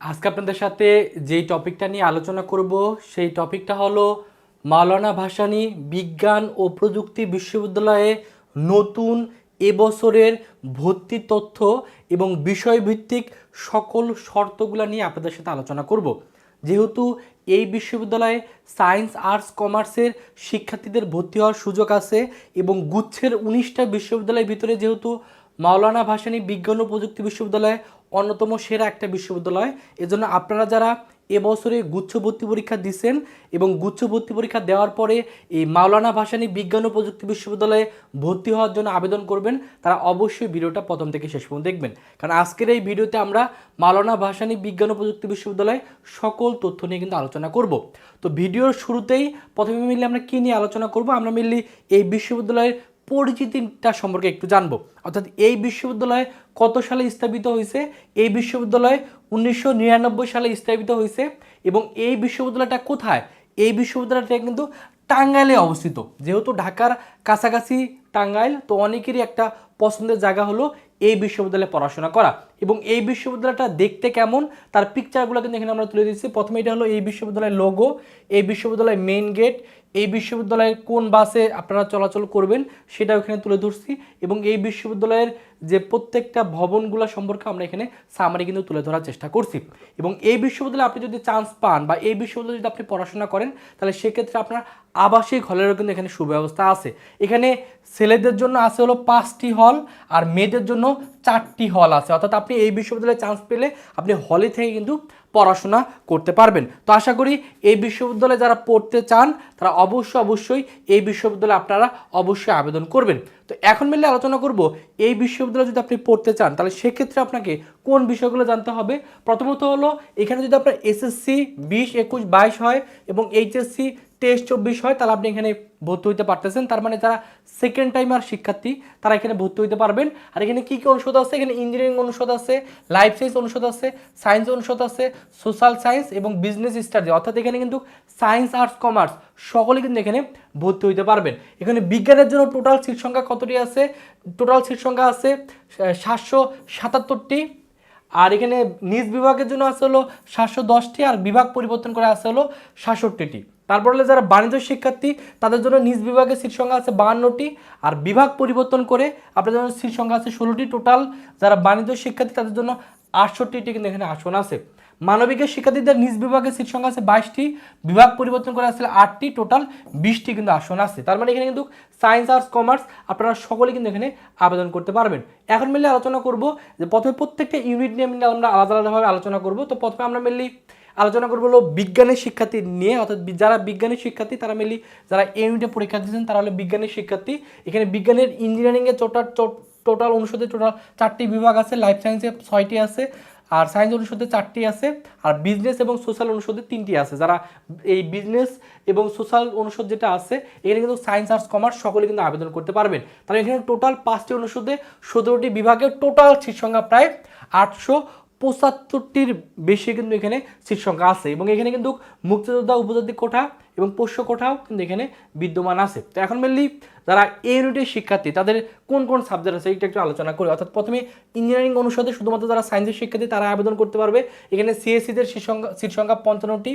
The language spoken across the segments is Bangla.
আজকে আপনাদের সাথে যেই টপিকটা নিয়ে আলোচনা করব, সেই টপিকটা হলো মাওলানা ভাসানী বিজ্ঞান ও প্রযুক্তি বিশ্ববিদ্যালয়ে নতুন এবছরের ভর্তি তথ্য এবং বিষয়ভিত্তিক সকল শর্তগুলো নিয়ে আপনাদের সাথে আলোচনা করব। যেহেতু এই বিশ্ববিদ্যালয়ে সায়েন্স, আর্টস, কমার্সের শিক্ষার্থীদের ভর্তি হওয়ার সুযোগ আছে এবং গুচ্ছের উনিশটা বিশ্ববিদ্যালয়ের ভিতরে যেহেতু মাওলানা ভাসানী বিজ্ঞান ও প্রযুক্তি বিশ্ববিদ্যালয় অন্যতম সেরা একটা বিশ্ববিদ্যালয়। এজন্য আপনারা যারা এবছরে গুচ্ছ ভর্তি পরীক্ষা দিচ্ছেন এবং গুচ্ছ ভর্তি পরীক্ষা দেওয়ার পরে এই মাওলানা ভাসানী বিজ্ঞান ও প্রযুক্তি বিশ্ববিদ্যালয়ে ভর্তি হওয়ার জন্য আবেদন করবেন, তারা অবশ্যই ভিডিওটা প্রথম থেকে শেষ পর্যন্ত দেখবেন। কারণ আজকের এই ভিডিওতে আমরা মাওলানা ভাসানী বিজ্ঞান ও প্রযুক্তি বিশ্ববিদ্যালয়ে সকল তথ্য নিয়ে কিন্তু আলোচনা করব। তো ভিডিওর শুরুতেই প্রথমে মিললে আমরা কী নিয়ে আলোচনা করব? আমরা মিললি এই বিশ্ববিদ্যালয়ের পরিচিতিটা সম্পর্কে একটু জানব। অর্থাৎ এই বিশ্ববিদ্যালয় কত সালে স্থাপিত হয়েছে? এই বিশ্ববিদ্যালয় উনিশশো নিরানব্বই সালে স্থাপিত হয়েছে এবং এই বিশ্ববিদ্যালয়টা কোথায়? এই বিশ্ববিদ্যালয়টা কিন্তু টাঙ্গাইলে অবস্থিত। যেহেতু ঢাকার কাছাকাছি টাঙ্গাইল, তো অনেকেরই একটা পছন্দের জায়গা হলো এই বিশ্ববিদ্যালয়ে পড়াশোনা করা। এবং এই বিশ্ববিদ্যালয়টা দেখতে কেমন, তার পিকচারগুলো কিন্তু এখানে আমরা তুলে দিচ্ছি। প্রথমে এটা হলো এই বিশ্ববিদ্যালয়ের লোগো এই বিশ্ববিদ্যালয়ের মেইন গেট এই বিশ্ববিদ্যালয়ের কোন বাসে আপনারা চলাচল করবেন সেটা এখানে তুলে ধরছি। এবং এই বিশ্ববিদ্যালয়ের যে প্রত্যেকটা ভবনগুলো সম্পর্কে আমরা এখানে সামারি কিন্তু তুলে ধরার চেষ্টা করছি। এবং এই বিশ্ববিদ্যালয়ে আপনি যদি চান্স পান বা এই বিশ্ববিদ্যালয়ে যদি আপনি পড়াশোনা করেন, তাহলে সেক্ষেত্রে আপনার আবাসিক হলেরও কিন্তু এখানে সুব্যবস্থা আছে। এখানে ছেলেদের জন্য আছে হলো পাঁচটি হল আর মেয়েদের জন্য চারটি হল আছে। অর্থাৎ আপনি এই বিশ্ববিদ্যালয়ে চান্স পেলে আপনি হলে থেকে কিন্তু পড়াশোনা করতে পারবেন। তো আশা করি এই বিশ্ববিদ্যালয়ে যারা পড়তে চান, তারা অবশ্যই অবশ্যই এই বিশ্ববিদ্যালয়ে আপনারা অবশ্যই আবেদন করবেন। তো এখন মিলে আলোচনা করব, এই বিশ্ববিদ্যালয়ে যদি আপনি পড়তে চান, তাহলে সেক্ষেত্রে আপনাকে কোন বিষয়গুলো জানতে হবে? প্রথমত হলো, এখানে যদি আপনার এসএসসি বিশ, একুশ, বাইশ হয় এবং এইচএসসি তেইশ চব্বিশ হয়, তাহলে আপনি এখানে ভর্তি হইতে পারতেছেন। তার মানে যারা সেকেন্ড টাইমার শিক্ষার্থী, তারা এখানে ভর্তি হইতে পারবেন। আর এখানে কী কী অনুষদ আছে? এখানে ইঞ্জিনিয়ারিং অনুষদ আছে লাইফ সায়েন্স অনুষদ আছে সায়েন্স অনুষদ আছে সোশ্যাল সায়েন্স এবং বিজনেস স্টাডি অর্থাৎ এখানে কিন্তু সায়েন্স আর্টস কমার্স সকলে কিন্তু এখানে ভর্তি হইতে পারবেন। এখানে বিজ্ঞানের জন্য টোটাল সিট সংখ্যা কতটি আছে? টোটাল সিট সংখ্যা আছে সাতশো সাতাত্তরটি। আর এখানে নিজ বিভাগের জন্য আছে হলো সাতশো দশটি। আর বিভাগ পরিবর্তন করে আছে হলো সাতষট্টিটি। তারপর হলো যারা বাণিজ্য শিক্ষার্থী, তাদের জন্য নিজ বিভাগে সিট সংখ্যা আছে বাহান্নটি আর বিভাগ পরিবর্তন করে আপনাদের জন্য সিট সংখ্যা আছে ষোলোটি। টোটাল যারা বাণিজ্য শিক্ষার্থী, তাদের জন্য আটষট্টিটি কিন্তু এখানে আসন আছে। মানবিকের শিক্ষার্থীদের নিজ বিভাগের সিট সংখ্যা আছে বাইশটি, বিভাগ পরিবর্তন করে আসলে আটটি। টোটাল বিশটি কিন্তু আসন আছে। তার মানে এখানে কিন্তু সায়েন্স আর্টস কমার্স আপনারা সকলে কিন্তু এখানে আবেদন করতে পারবেন। এখন মিলে আলোচনা করব যে প্রথমে প্রত্যেকটা ইউনিট নিয়ে আমরা আলাদা আলাদাভাবে আলোচনা করব। তো প্রথমে আমরা মেনলি আলোচনা করব হলো বিজ্ঞানের শিক্ষার্থী নিয়ে, অর্থাৎ যারা বিজ্ঞানের শিক্ষার্থী, তারা মেনলি যারা এই ইউনিটে পরীক্ষা দিচ্ছেন তারা হলো বিজ্ঞানের শিক্ষার্থী। এখানে বিজ্ঞানের ইঞ্জিনিয়ারিংয়ের টোটাল টোটাল অনুষদে টোটাল চারটি বিভাগ আছে লাইফ সায়েন্সে ছয়টি আছে, আর সায়েন্স অনুষদে চারটি আছে, আর বিজনেস এবং সোশ্যাল অনুষদে তিনটি আছে। যারা এই বিজনেস এবং সোশ্যাল অনুষদ যেটা আছে, এখানে কিন্তু সায়েন্স আর্টস কমার্স সকলে কিন্তু আবেদন করতে পারবেন। তাহলে এখানে টোটাল পাঁচটি অনুষদে সতেরোটি বিভাগের টোটাল সিট সংখ্যা প্রায় আটশো পঁচাত্তরটির বেশি কিন্তু এখানে সিট সংখ্যা আছে এবং এখানে কিন্তু মুক্তিযোদ্ধা, উপজাতি কোঠা এবং পোষ্য কোঠাও কিন্তু এখানে বিদ্যমান আছে। তো এখন মেনলি যারা এ ইউনিটের শিক্ষার্থী, তাদের কোন কোন সাবজেক্ট আছে এটা একটু আলোচনা করি। অর্থাৎ প্রথমে ইঞ্জিনিয়ারিং অনুষদে শুধুমাত্র যারা সায়েন্সের শিক্ষার্থী তারা আবেদন করতে পারবে। এখানে সিএসসিদের সিট সংখ্যা সিট সংখ্যা পঞ্চান্নটি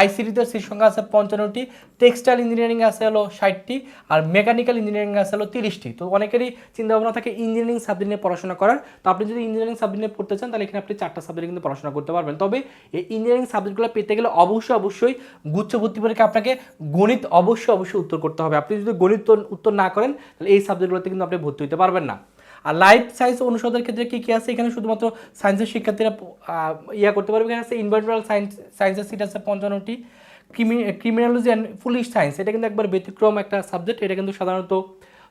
আইসিটিতে সিট সংখ্যা আছে পঞ্চান্নটি টেক্সটাইল ইঞ্জিনিয়ারিং আছে হলো ষাটটি, আর মেকানিক্যাল ইঞ্জিনিয়ারিং আছে হলো তিরিশটি। তো অনেকেরই চিন্তা ভাবনা থাকে ইঞ্জিনিয়ারিং সাবজেক্ট নিয়ে পড়াশোনা করার। তো আপনি যদি ইঞ্জিনিয়ারিং সাবজেক্ট নিয়ে পড়তে চান, তাহলে এখানে আপনি চারটা সাবজেক্ট কিন্তু পড়াশোনা করতে পারবেন। তবে এই ইঞ্জিনিয়ারিং সাবজেক্টগুলো পেতে গেলে অবশ্যই অবশ্যই গুচ্ছ ভর্তি পরীক্ষা আপনাকে গণিত অবশ্যই অবশ্যই উত্তর করতে হবে। আপনি যদি গণিত উত্তর না করেন, তাহলে এই সাবজেক্টগুলোতে কিন্তু আপনি ভর্তি হতে পারবেন না। আর লাইফ সায়েন্স অনুষদের ক্ষেত্রে কী কী আছে? এখানে শুধুমাত্র সায়েন্সের শিক্ষার্থীরা ইয়া করতে পারবে। এখানে আছে ইনভার্টারাল সায়েন্স সায়েন্সের সিট আছে পঞ্চান্নটি। ক্রিমিনোলজি অ্যান্ড পুলিশ সায়েন্স এটা কিন্তু একবার ব্যতিক্রম একটা সাবজেক্ট এটা কিন্তু সাধারণত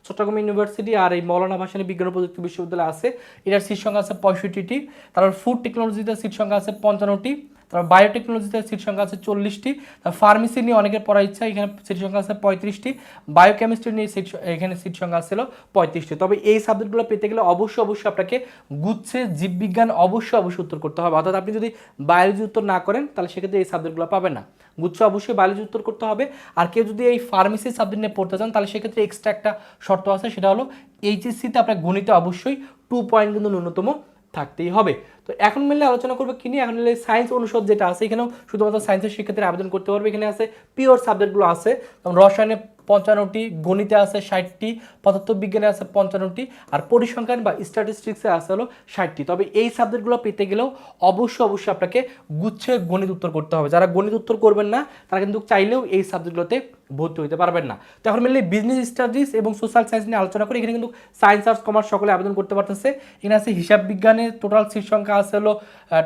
চট্টগ্রাম ইউনিভার্সিটি আর এই মৌলানা ভাসানী বিজ্ঞান প্রযুক্তি বিশ্ববিদ্যালয় আছে। এটার সিট সংখ্যা আছে পঁয়ষট্টিটি। তারপর ফুড টেকনোলজিতে সিট সংখ্যা আছে পঞ্চান্নটি। তারপর বায়োটেকনোলজিতে সিট সংখ্যা আছে চল্লিশটি ফার্মেসি নিয়ে অনেকের পড়ার ইচ্ছা, এখানে সিট সংখ্যা আছে পঁয়ত্রিশটি বায়োকেমিস্ট্রি নিয়ে সিট এখানে সিট সংখ্যা ছিল পঁয়ত্রিশটি। তবে এই সাবজেক্টগুলো পেতে গেলে অবশ্যই অবশ্যই আপনাকে গুচ্ছে, জীববিজ্ঞান অবশ্যই অবশ্যই উত্তর করতে হবে। অর্থাৎ আপনি যদি বায়োলজি উত্তর না করেন, তাহলে সেক্ষেত্রে এই সাবজেক্টগুলো পাবেন না। গুচ্ছ অবশ্যই বায়োলজি উত্তর করতে হবে। আর কেউ যদি এই ফার্মেসি সাবজেক্ট নিয়ে পড়তে চান, তাহলে সেক্ষেত্রে এক্সট্রা একটা শর্ত আছে, সেটা হলো এইচএসসিতে আপনার গণিতে অবশ্যই টু পয়েন্ট কিন্তু ন্যূনতম থাকতেই হবে। তো এখন মিললে আলোচনা করব কি নিয়ে? এখন মিললে সায়েন্স অনুষদ যেটা আছে, এখানেও শুধুমাত্র সায়েন্সের শিক্ষার্থীরা আবেদন করতে পারবে। এখানে আছে পিওর সাবজেক্টগুলো আছে, যেমন রসায়নে পঞ্চান্নটি, গণিতে আছে ষাটটি, পদার্থবিজ্ঞানে আছে পঞ্চান্নটি, আর পরিসংখ্যান বা স্ট্যাটিস্টিক্সে আছে হলো ষাটটি। তবে এই সাবজেক্টগুলো পেতে গেলেও অবশ্যই অবশ্যই আপনাকে গুচ্ছে গণিত উত্তর করতে হবে। যারা গণিত উত্তর করবেন না, তারা কিন্তু চাইলেও এই সাবজেক্টগুলোতে ভর্তি হইতে পারবেন না। তো এখন মেনলি বিজনেস স্টাডিজ এবং সোশ্যাল সায়েন্স নিয়ে আলোচনা করি। এখানে কিন্তু সায়েন্স আর্টস কমার্স সকলে আবেদন করতে পারতেছে। এখানে আছে হিসাব বিজ্ঞানে টোটাল সিট সংখ্যা আছে হলো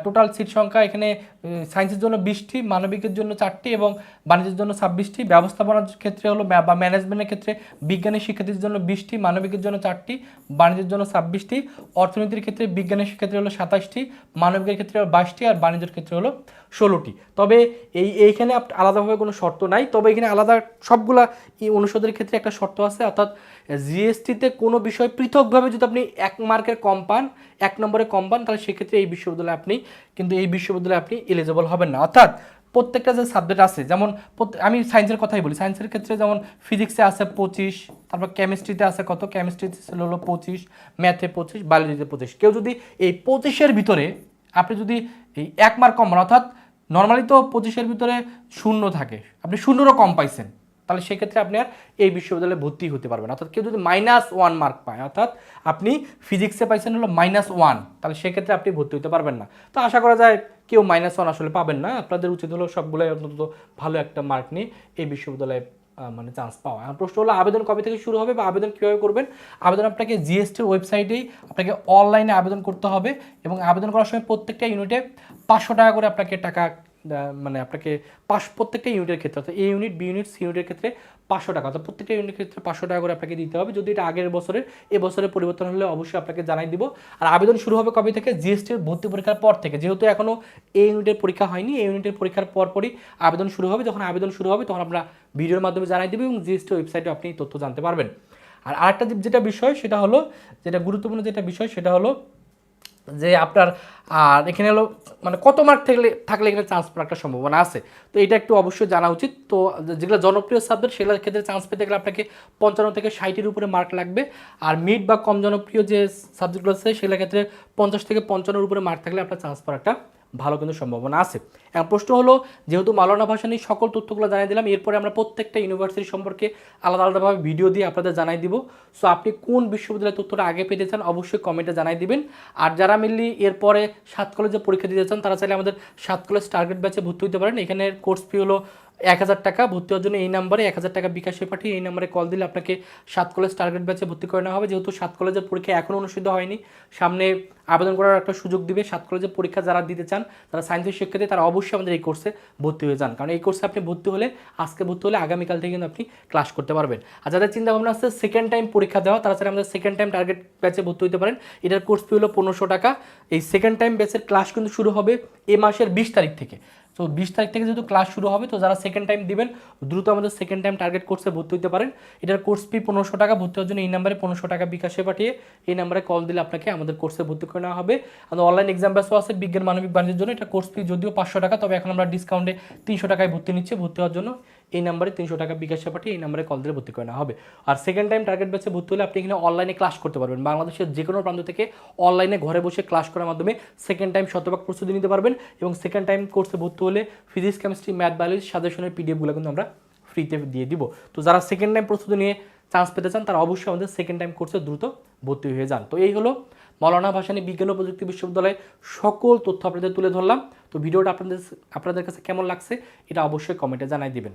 টোটাল সিট সংখ্যা এখানে সায়েন্সের জন্য বিশটি, মানবিকের জন্য চারটি এবং বাণিজ্যের জন্য ছাব্বিশটি। ব্যবস্থাপনার ক্ষেত্রে হলো বা ম্যানেজমেন্টের ক্ষেত্রে বিজ্ঞানের শিক্ষার্থীর জন্য বিশটি, মানবিকের জন্য চারটি, বাণিজ্যের জন্য ছাব্বিশটি। অর্থনীতির ক্ষেত্রে বিজ্ঞানের ক্ষেত্রে হলো সাতাশটি, মানবিকের ক্ষেত্রে হলো বাইশটি আর বাণিজ্যের ক্ষেত্রে হলো ষোলোটি। তবে এই এইখানে আলাদাভাবে কোনো শর্ত নাই। তবে এখানে আলাদা সবগুলা এই অনুষদের ক্ষেত্রে একটা শর্ত আছে, অর্থাৎ জিএসটিতে কোনো বিষয় পৃথকভাবে যদি আপনি এক মার্কের কম পান, এক নম্বরে কম পান, তাহলে সেক্ষেত্রে এই বিশ্ববিদ্যালয়ে আপনি কিন্তু এই বিশ্ববিদ্যালয়ে আপনি এলিজেবল হবেন না। অর্থাৎ প্রত্যেকটা যে সাবজেক্ট আছে, যেমন আমি সায়েন্সের কথাই বলি সায়েন্সের ক্ষেত্রে যেমন ফিজিক্সে আছে পঁচিশ, তারপর কেমিস্ট্রিতে আছে কত? কেমিস্ট্রিতে ছিল হলো পঁচিশ ম্যাথে পঁচিশ বায়োলজিতে পঁচিশ। কেউ যদি এই পঁচিশের ভিতরে আপনি যদি এই এক মার্ক কম অর্থাৎ নর্মালি তো পঁচিশের ভিতরে শূন্য থাকে, আপনি শূন্যরও কম পাইছেন। তাহলে সেক্ষেত্রে আপনি আর এই বিশ্ববিদ্যালয়ে ভর্তি হতে পারবেন। অর্থাৎ কেউ যদি মাইনাস ওয়ান মার্ক পায়, অর্থাৎ আপনি ফিজিক্সে পাইছেন হলো মাইনাস ওয়ান তাহলে সেক্ষেত্রে আপনি ভর্তি হতে পারবেন না। তো আশা করা যায় কেউ মাইনাস ওয়ান আসলে পাবেন না। আপনাদের উচিত হলো সবগুলোই অন্তত ভালো একটা মার্ক নিয়ে এই বিশ্ববিদ্যালয়ে মানে চান্স পাওয়া। এখন প্রশ্ন হলো, আবেদন কবে থেকে শুরু হবে বা আবেদন কীভাবে করবেন? আবেদন আপনাকে জিএসটির ওয়েবসাইটেই আপনাকে অনলাইনে আবেদন করতে হবে এবং আবেদন করার সময় প্রত্যেকটা ইউনিটে পাঁচশো টাকা করে আপনাকে টাকা মানে আপনাকে পাঁচ, প্রত্যেকটা ইউনিটের ক্ষেত্রে, অর্থাৎ A unit B unit C ইউনিটের ক্ষেত্রে পাঁচশো টাকা, অর্থাৎ প্রত্যেকটা ইউনিটের ক্ষেত্রে পাঁচশো টাকা করে আপনাকে দিতে হবে। যদি এটা আগের বছরের, এ বছরের পরিবর্তন হলে অবশ্যই আপনাকে জানাই দিব। আর আবেদন শুরু হবে কবে থেকে? জিএসটির ভর্তি পরীক্ষার পর থেকে। যেহেতু এখনও এ ইউনিটের পরীক্ষা হয়নি এই ইউনিটের পরীক্ষার পরপরই আবেদন শুরু হবে। যখন আবেদন শুরু হবে, তখন আমরা ভিডিওর মাধ্যমে জানাই দেবো এবং জিএসটি ওয়েবসাইটে আপনি তথ্য জানতে পারবেন। আর আরেকটা যেটা বিষয়, সেটা হলো, যেটা গুরুত্বপূর্ণ যেটা বিষয়, সেটা হলো যে আপনার, আর এখানে হলো মানে কত মার্ক থাকলে থাকলে এখানে চান্স পাওয়ার একটা সম্ভাবনা আছে। তো এটা একটু অবশ্যই জানা উচিত। তো যেগুলো জনপ্রিয় সাবজেক্ট সেগুলোর ক্ষেত্রে চান্স পেতে গেলে আপনাকে পঞ্চান্ন থেকে ষাটের উপরে মার্ক লাগবে। আর মিড বা কম জনপ্রিয় যে সাবজেক্টগুলো আছে, সেগুলোর ক্ষেত্রে পঞ্চাশ থেকে পঞ্চান্নর উপরে মার্ক থাকলে আপনার চান্স পাওয়ার একটা ভালো কিন্তু সম্ভাবনা আছে। এখন প্রশ্ন হলো, যেহেতু মালানা ভাষা নিয়ে সকল তথ্যগুলো জানিয়ে দিলাম, এরপরে আমরা প্রত্যেকটা ইউনিভার্সিটি সম্পর্কে আলাদা আলাদাভাবে ভিডিও দিয়ে আপনাদের জানাই দিব। সো আপনি কোন বিশ্ববিদ্যালয়ের তথ্যটা আগে পেতে চান, অবশ্যই কমেন্টে জানাই দিবেন। আর যারা মিললি এরপরে সাত কলেজে পরীক্ষা দিতে চান, তারা চাইলে আমাদের সাত কলেজ টার্গেট ব্যাচে ভর্তি হতে পারেন। এখানে কোর্স ফি হলো এক হাজার টাকা ভর্তি হওয়ার জন্য এই নাম্বারে এক হাজার টাকা বিকাশে পাঠিয়ে এই নাম্বারে কল দিলে আপনাকে সাত কলেজ টার্গেট ব্যাচে ভর্তি করে নেওয়া হবে। যেহেতু সাত কলেজের পরীক্ষা এখনও অনুষ্ঠিত হয়নি, সামনে আবেদন করার একটা সুযোগ দিবে। সাত কলেজের পরীক্ষা যারা দিতে চান তারা সায়েন্সের শিক্ষার্থী, তারা অবশ্যই আমাদের এই কোর্সে ভর্তি হয়ে যান। কারণ এই কোর্সে আপনি ভর্তি হলে, আজকে ভর্তি হলে আগামীকাল থেকে কিন্তু আপনি ক্লাস করতে পারবেন। আর যাদের চিন্তা ভাবনা আছে সেকেন্ড টাইম পরীক্ষা দেওয়া, তারা আমাদের সেকেন্ড টাইম টার্গেট ব্যাচে ভর্তি হতে পারেন। এটার কোর্স ফি হলো পনেরোশো টাকা। এই সেকেন্ড টাইম ব্যাচের ক্লাস কিন্তু শুরু হবে এ মাসের বিশ তারিখ থেকে। তো বিশ তারিখ থেকে যেহেতু ক্লাস শুরু হবে, তো যারা সেকেন্ড টাইম দিবেন, দ্রুত আমাদের সেকেন্ড টাইম টার্গেট কোর্সে ভর্তি হতে পারেন। এটার কোর্স ফি পনেরোশো টাকা, ভর্তি হওয়ার জন্য এই নাম্বারে পনেরোশো টাকা বিকাশে পাঠিয়ে এই নাম্বারে কল দিলে আপনাকে আমাদের কোর্সে ভর্তি করে নেওয়া হবে। আমাদের অনলাইন এক্সাম ব্যাসও আছে বিজ্ঞান, মানবিক বাণিজ্যের জন্য। এটা কোর্স ফি যদিও পাঁচশো টাকা, তবে এখন আমরা ডিসকাউন্টে তিনশো টাকায় ভর্তি নিচ্ছি। ভর্তি হওয়ার জন্য এই নাম্বারে তিনশো টাকা বিকাশে পাঠিয়ে এই নাম্বারে কল দিলে ভর্তি করে নেওয়া হবে। আর সেকেন্ড টাইম টার্গেট ব্যাচে ভর্তি হলে আপনি এখানে অনলাইনে ক্লাস করতে পারবেন। বাংলাদেশের যে কোনো প্রান্ত থেকে অনলাইনে ঘরে বসে ক্লাস করার মাধ্যমে সেকেন্ড টাইম শতভাগ প্রস্তুতি নিতে পারবেন এবং সেকেন্ড টাইম কোর্সে ভর্তি হলে ফিজিক্স কেমিস্ট্রি ম্যাথ বায়োলজি সাজেশনের পিডিএফগুলো কিন্তু আমরা ফ্রিতে দিয়ে দিব। তো যারা সেকেন্ড টাইম প্রস্তুতি নিয়ে চান্স পেতে চান, তারা অবশ্যই আমাদের সেকেন্ড টাইম কোর্সে দ্রুত ভর্তি হয়ে যান। তো এই হলো মৌলানা ভাসানী বিজ্ঞান ও প্রযুক্তি বিশ্ববিদ্যালয়ে সকল তথ্য আপনাদের তুলে ধরলাম। তো ভিডিওটা আপনাদের আপনাদের কাছে কেমন লাগছে, এটা অবশ্যই কমেন্টে জানাই দিবেন।